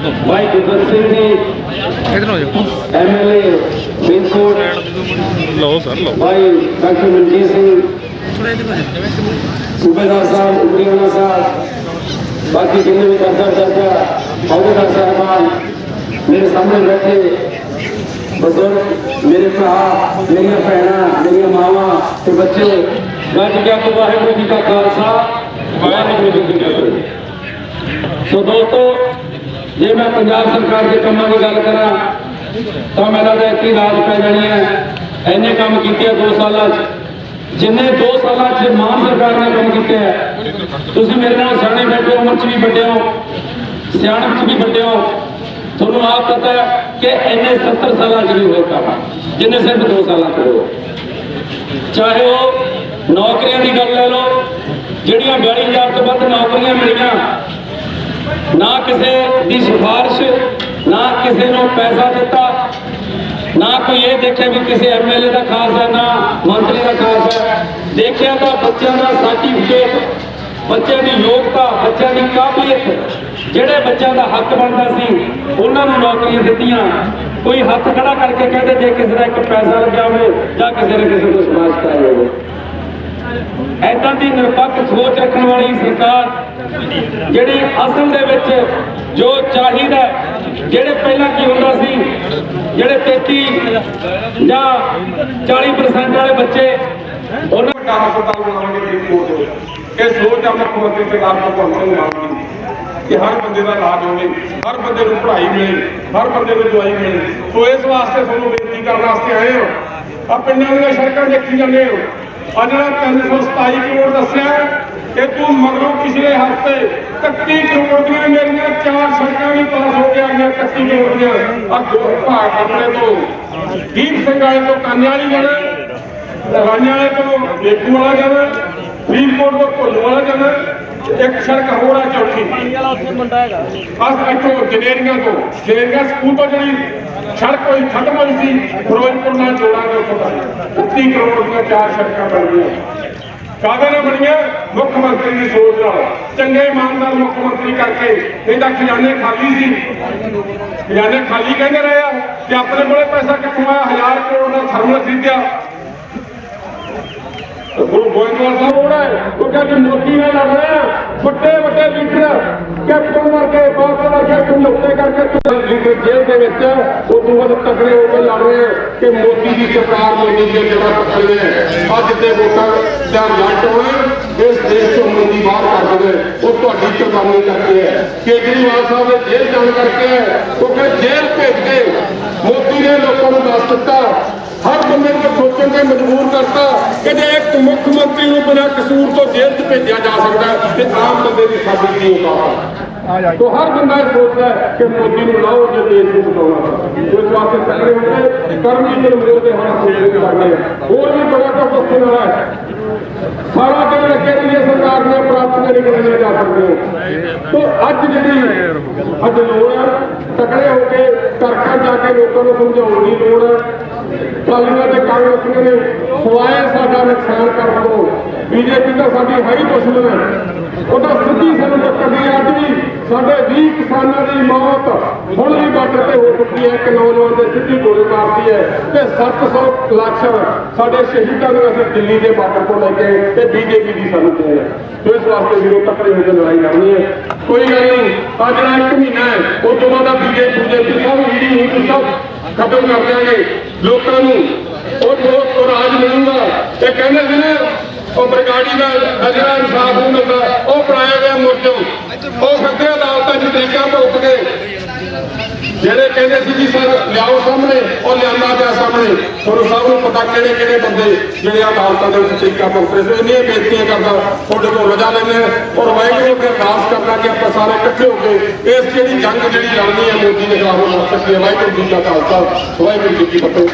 ਭਾਈ ਗੁਰਬਖਸ਼ ਸਿੰਘ ਜੀ ਇਧਰ ਹੋ ਜਾਓ ਐਮਐਲਏ ਬਿੰਦਕੋਟ ਲਓ ਸਰ ਲਓ ਭਾਈ ਡਾਕਟਰ ਮਨਜੀਤ ਸਿੰਘ ਥੋੜਾ ਇਧਰ ਹੋ ਜਾਓ ਸੂਬੇਦਾਰ ਸਾਹਿਬ ਉਮਰੀਆਣਾ ਸਾਹਿਬ ਬਾਕੀ ਜਿੰਨੇ ਵੀ ਦਰਜਾ ਦਰਜਾ ਅਹੁਦੇਦਾਰ ਸਾਹਿਬਾਨ ਮੇਰੇ ਸਾਹਮਣੇ ਬੈਠੇ ਬਜ਼ੁਰਗ ਮੇਰੇ ਭਰਾ ਮੇਰੀਆਂ ਭੈਣਾਂ ਮੇਰੀਆਂ ਮਾਵਾਂ ਤੇ ਬੱਚੇ ਗੱਜ ਗਿਆ ਕੋ ਵਾਹਿਗੁਰੂ ਜੀ ਕਾ ਖਾਲਸਾ ਵਾਹਿਗੁਰੂ ਜੇ ਮੈਂ ਪੰਜਾਬ ਸਰਕਾਰ ਦੇ ਕੰਮਾਂ ਦੀ ਗੱਲ ਕਰਾਂ, ਤਾਂ ਮੇਰਾ ਤਾਂ ਇੱਥੇ ਰਾਜ ਪੈ ਜਾਣੀ ਹੈ। ਐਨੇ ਕੰਮ ਕੀਤੇ ਆ 2 ਸਾਲਾਂ 'ਚ। ਜਿੰਨੇ 2 ਸਾਲਾਂ 'ਚ ਮਾਨ ਸਰਕਾਰ ਨੇ ਕੰਮ ਕੀਤੇ ਆ। ਤੁਸੀਂ ਮੇਰੇ ਨਾਲ ਸਿਆਣੇ ਬੈਠੇ ਉਮਰ 'ਚ ਵੀ ਵੱਡੇ ਹੋ, ਸਿਆਣਪ 'ਚ ਵੀ ਵੱਡੇ ਹੋ। ਤੁਹਾਨੂੰ ਆਪ ਪਤਾ ਹੈ ਕਿ ਇੰਨੇ 70 ਸਾਲਾਂ 'ਚ ਵੀ ਹੋਏ ਕੰਮ ਜਿੰਨੇ ਸਿਰਫ 2 ਸਾਲਾਂ 'ਚ ਹੋਏ ਚਾਹੇ ਉਹ ਨੌਕਰੀਆਂ ਦੀ ਗੱਲ ਲੈ ਲਓ, ਜਿਹੜੀਆਂ 42000 ਤੋਂ ਵੱਧ ਨੌਕਰੀਆਂ ਮਿਲੀਆਂ ਨਾ ਕਿਸੇ ਦੀ ਸਿਫਾਰਿਸ਼, ਨਾ ਕਿਸੇ ਨੂੰ ਪੈਸਾ ਦਿੱਤਾ, ਨਾ ਕੋਈ ਇਹ ਦੇਖਿਆ ਵੀ ਕਿਸੇ ਐਮਐਲਏ ਦਾ ਖਾਸ ਹੈ, ਨਾ ਮੰਤਰੀ ਦਾ ਖਾਸ ਹੈ। ਦੇਖਿਆ ਤਾਂ ਬੱਚਿਆਂ ਦਾ ਸਰਟੀਫਿਕੇਟ ਬੱਚਿਆਂ ਦੀ ਯੋਗਤਾ, ਬੱਚਿਆਂ ਦੀ ਕਾਬਲੀਅਤ, ਜਿਹੜੇ ਬੱਚਿਆਂ ਦਾ ਹੱਕ ਬਣਦਾ ਸੀ, ਉਹਨਾਂ ਨੂੰ ਨੌਕਰੀਆਂ ਦਿੱਤੀਆਂ। ਕੋਈ ਹੱਥ ਖੜਾ ਕਰਕੇ ਕਹਿੰਦੇ ਜੇ ਕਿਸੇ ਦਾ ਇੱਕ ਪੈਸਾ ਲੱਗਿਆ ਹੋਵੇ ਜਾਂ ਕਿਸੇ ਨੇ ਕਿਸੇ ਨੂੰ ਸਿਫਾਰਿਸ਼ ਕਰਾਈ ਹੋਵੇ। ਐਦਾਂ ਦੀ ਨਿਰਪੱਖ ਸੋਚ ਰੱਖਣ ਵਾਲੀ ਸਰਕਾਰ ਜਿਹੜੀ ਅਸਲ ਦੇ ਵਿੱਚ ਜੋ ਚਾਹੀਦਾ ਜਿਹੜੇ ਪਹਿਲਾਂ ਕੀ ਹੁੰਦਾ ਸੀ, ਜਿਹੜੇ 33 ਜਾਂ 40% ਵਾਲੇ ਬੱਚੇ, ਉਹਨਾਂ ਵੱਡਾ ਹਸਪਤਾਲ ਬਣਾਵਾਂਗੇ ਫਰੀਦਕੋਟ ਦੇ ਇਹ ਸੋਚ ਆ ਮੁੱਖ ਮੰਤਰੀ ਸਰਕਾਰ ਭਗਵੰਤ ਸਿੰਘ ਮਾਨ ਕਿ ਹਰ ਬੰਦੇ ਦਾ ਇਲਾਜ ਹੋਵੇ, ਹਰ ਬੰਦੇ ਨੂੰ ਪੜ੍ਹਾਈ ਮਿਲੇ, ਹਰ ਬੰਦੇ ਨੂੰ ਦਵਾਈ ਮਿਲੇ। ਸੋ ਇਸ ਵਾਸਤੇ ਤੁਹਾਨੂੰ ਬੇਨਤੀ ਕਰਨ ਵਾਸਤੇ ਆਏ ਹਾਂ। ਆ ਪਿੰਡਾਂ ਦੀਆਂ ਸੜਕਾਂ ਦੇਖੀ ਜਾਂਦੇ ਹੋ। ਆ ਜਿਹੜਾ 327 ਕਰੋੜ ਦੱਸਿਆ ਕਿ ਤੂੰ ਮਗਰੋਂ ਪਿਛਲੇ ਹਫ਼ਤੇ 31 ਕਰੋੜ ਦੀਆਂ ਮੇਰੀਆਂ ਚਾਰ ਸੜਕਾਂ ਵੀ ਪਾਸ ਹੋ ਕੇ ਆਈਆਂ 31 ਕਰੋੜ ਦੀਆਂ। ਆ ਭਾਗ ਆਪਣੇ ਤੋਂ। ਦੀਪ ਸਿੰਘ ਵਾਲੇ ਤੋਂ ਕੰਨ ਵਾਲੀ ਜਾਣਾ ਰਾਣਿਆਂ ਵਾਲੇ ਤੋਂ ਬੇਕੂ ਵਾਲਾ ਜਾਣਾ ਫਰੀਦਕੋਟ ਤੋਂ ਭੁੱਲ ਵਾਲਾ ਜਾਣਾ ਇੱਕ ਸੜਕ ਹੋਰ ਆ ਚੌਥੀ। ਬਸ ਇੱਥੋਂ ਜਨੇਰੀਆਂ ਤੋਂ, ਜਨੇਰੀਆਂ ਸਕੂਲ ਤੋਂ ਜਿਹੜੀ ਸੜਕ ਹੋਈ, ਖਤਮ ਹੋਈ ਸੀ, ਫਿਰੋਜ਼ਪੁਰ ਨਾਲ ਜੋੜਾਂਗੇ ਉੱਥੋਂ ਦਾ 30 ਕਰੋੜ ਦੀਆਂ ਚਾਰ ਸੜਕਾਂ ਬਣ ਗਈਆਂ ਕਾਹਦੇ ਨਾਲ ਬਣੀਆਂ? ਮੁੱਖ ਮੰਤਰੀ ਦੀ ਸੋਚ ਨਾਲ। ਚੰਗੇ ਇਮਾਨਦਾਰ ਮੁੱਖ ਮੰਤਰੀ ਕਰਕੇ ਇਹਦਾ ਖਜ਼ਾਨੇ ਖਾਲੀ ਸੀ। ਖਜ਼ਾਨੇ ਖਾਲੀ ਕਹਿੰਦੇ ਰਹੇ ਆ ਤੇ ਆਪਣੇ ਕੋਲੇ ਪੈਸਾ ਕਿੱਥੋਂ ਆਇਆ? ਹਜ਼ਾਰ ਕਰੋੜ ਦਾ ਥਰਮਲ ਖਰੀਦਿਆ। ਗੁਰੂ ਗੋਇੰਦਵਾਲ ਸਾਹਿਬ ਹੋਣਾ ਉਹ ਕਹਿੰਦੇ ਮੋਦੀ ਨਾਲ ਲੜ ਰਹੇ ਆ। ਵੱਡੇ ਵੱਡੇ ਲੀਡਰ, ਕੈਪਟਨ ਵਰਗੇ ਬਾਪ ਵਰਗੇ ਸਮਝੌਤੇ ਕਰਕੇ ਲੀਡਰ ਜੇਲ੍ਹ ਦੇ ਵਿੱਚ ਉਹ ਤੋਂ ਵੱਧ ਤਕੜੇ ਹੋ ਕੇ ਲੜ ਰਹੇ ਕਿ ਮੋਦੀ ਦੀ ਸਰਕਾਰ ਮੋਦੀ ਦੀ ਜਗ੍ਹਾ ਪਕੜਨੀ ਅੱਜ ਦੇ ਵੋਟਾਂ ਦਾ ਲੱਟ ਹੋਣਾ ਇਸ ਦੇਸ਼ ਤੋਂ ਮੋਦੀ ਬਾਹਰ ਕਰ ਦੇਵੇ। ਉਹ ਤੁਹਾਡੀ ਕੁਰਬਾਨੀ ਕਰਕੇ ਹੈ। ਕੇਜਰੀਵਾਲ ਸਾਹਿਬ ਦੇ ਜੇਲ੍ਹ ਜਾਣ ਕਰਕੇ ਹੈ ਉਹ ਕਿ ਜੇਲ੍ਹ ਭੇਜ ਕੇ ਮੋਦੀ ਨੇ ਲੋਕਾਂ ਨੂੰ ਦੱਸ ਦਿੱਤਾ ਤੇ ਮਜਬੂਰ ਕਰਤਾ ਕਿ ਜੇ ਇੱਕ ਮੁੱਖ ਮੰਤਰੀ ਨੂੰ ਬਿਨਾਂ ਕਸੂਰ ਤੋਂ ਜੇਲ੍ਹ 'ਚ ਭੇਜਿਆ ਜਾ ਸਕਦਾ ਤੇ ਆਮ ਬੰਦੇ ਦੀ ਸਾਡੀ ਕੀ ਔਕਾਤ ਤੋ ਹਰ ਬੰਦਾ ਇਹ ਸੋਚਦਾ ਕਿ ਮੋਦੀ ਨੂੰ ਲਾਓ ਜੇ ਦੇਸ਼ ਨੂੰ ਬਚਾਉਣਾ ਇਸ ਵਾਸਤੇ ਤਕੜੇ ਹੋ ਕੇ ਕਰਮਜੀਤ ਨੂੰ ਦੇ ਹੱਥ ਸੇਕ ਕਰਦੇ ਹੋਰ ਵੀ ਬੜਾ ਕੁਝ ਦੱਸਣ ਵਾਲਾ ਹੈ। ਸਾਰਾ ਦਿਨ ਲੱਗੇ ਰਹੀਏ ਸਰਕਾਰ ਦੀਆਂ ਪ੍ਰਾਪਤੀਆਂ ਨਹੀਂ ਗਿਣੀਆਂ ਜਾ ਸਕਦੀਆਂ। ਤੋ ਅੱਜ ਜਿਹੜੀ ਅੱਜ ਲੋੜ ਹੈ ਤਕੜੇ ਹੋ ਕੇ ਘਰ ਜਾ ਕੇ ਲੋਕਾਂ ਨੂੰ ਸਮਝਾਉਣ ਦੀ ਲੋੜ ਹੈ। ਕਾਲੀਆਂ ਤੇ ਕਾਂਗਰਸੀਆਂ ਨੇ ਸਵਾਏ ਸਾਡਾ ਨੁਕਸਾਨ ਕਰਨ ਤੋਂ ਬੀਜੇਪੀ ਤਾਂ ਸਾਡੀ ਹੈ ਹੀ ਦੁਸ਼ਮਣ ਹੈ ਉਹ ਤਾਂ ਸਿੱਧੀ ਸਾਨੂੰ ਟੱਕਰਦੀ ਅੱਜ ਵੀ ਸਾਡੇ 20 ਕਿਸਾਨਾਂ ਦੀ ਮੌਤ ਹੁਣ ਵੀ ਬਾਰਡਰ ਤੇ ਹੋ ਚੁੱਕੀ ਹੈ। ਇੱਕ ਨੌਜਵਾਨ ਦੇ ਸਿੱਧੀ ਗੋਲੀ ਮਾਰਦੀ ਹੈ ਤੇ 700 ਲੱਖ ਸਾਡੇ ਸ਼ਹੀਦਾਂ ਨੂੰ ਅਸੀਂ ਦਿੱਲੀ ਦੇ ਬਾਰਡਰ ਤੋਂ ਲੈ ਕੇ ਤੇ ਬੀਜੇਪੀ ਦੀ ਸਾਨੂੰ ਦੇਣ। ਸੋ ਇਸ ਵਾਸਤੇ ਵੀਰੋ ਤੱਕੜੇ ਹੋ ਕੇ ਲੜਾਈ ਲੜਨੀ ਹੈ। ਕੋਈ ਗੱਲ ਨਹੀਂ। ਆ ਜਿਹੜਾ ਇੱਕ ਮਹੀਨਾ ਹੈ। ਉਹ ਤੋਂ ਬਾਅਦ ਬੀਜੇਪੀ ਬੀਜੇਪੀ ਸਭ ਈਡੀ ਸਭ ਖਤਮ ਕਰ ਦਿਆਂਗੇ। ਲੋਕਾਂ ਨੂੰ ਉਹ ਲੋਕ ਰਾਜ ਮਿਲੂਗਾ ਇਹ ਕਹਿੰਦੇ ਸੀ ਨਾ, ਉਹ ਬਰਗਾੜੀ ਦਾ ਅਜਿਹਾ ਇਨਸਾਫ ਨਹੀਂ ਮਿਲਦਾ, ਉਹ ਬਣਾਇਆ ਗਿਆ ਮੁਰਜਮ ਉਹ ਖੱਤੇ ਅਦਾਲਤਾਂ 'ਚ ਤਰੀਕਾ ਭੁਗਤ ਕੇ ਜਿਹੜੇ ਕਹਿੰਦੇ ਸੀ ਜੀ ਸਰ, ਲਿਆਓ ਸਾਹਮਣੇ, ਉਹ ਲਿਆਂਦਾ ਪਿਆ ਸਾਹਮਣੇ। ਤੁਹਾਨੂੰ ਸਭ ਨੂੰ ਪਤਾ ਕਿਹੜੇ ਕਿਹੜੇ ਬੰਦੇ ਜਿਹੜੇ ਅਦਾਲਤਾਂ ਦੇ ਵਿੱਚ ਤਰੀਕਾ ਭੁਗਤ ਰਹੇ ਸੀ। ਇੰਨੀਆਂ ਬੇਨਤੀਆਂ ਕਰਦਾ, ਤੁਹਾਡੇ ਕੋਲ ਰਜਾ ਲੈਂਦੇ ਹਾਂ ਔਰ ਵਾਹਿਗੁਰੂ ਅੱਗੇ ਅਰਦਾਸ ਕਰਦਾ ਕਿ ਆਪਾਂ ਸਾਰੇ ਇਕੱਠੇ ਹੋ ਕੇ ਇਸ ਜਿਹੜੀ ਜੰਗ ਜਿਹੜੀ ਲੜਨੀ ਹੈ ਮੋਦੀ ਦੇ ਖਿਲਾਫ ਲੜ ਸਕੀਏ। ਵਾਹਿਗੁਰੂ ਜੀ ਕਾ ਖਾਲਸਾ, ਵਾਹਿਗੁਰੂ ਜੀ ਕੀ ਫਤਿਹ।